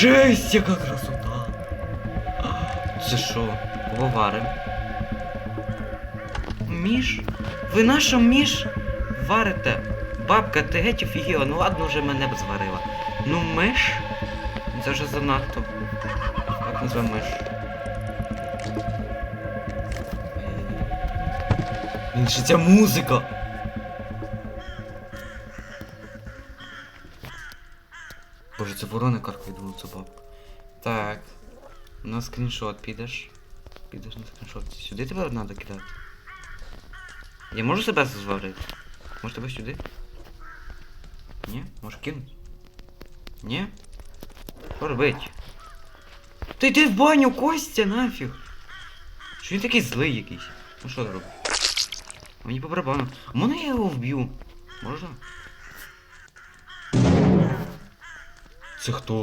Жесть, яка красота! Це що? Кого варим? Міш? Ви наша міш варите? Бабка, ти геть офігіла, ну ладно вже мене б зварила. Ну миш? Це вже занадто. Як назве миш? Він ця музика! Боже, це ворона каркає, думаю, бабка. Так. На скріншот підеш. Підеш на скріншот. Сюди тебе треба кидати. Я можу себе зварити? Може тебе сюди? Ні? Може кинути? Ні? Що робить? Ти йди в баню, Костя, нафіг! Що він такий злий якийсь? Ну що ти робиш? Мені по барабану. Можна я його вб'ю? Можна? Це хто?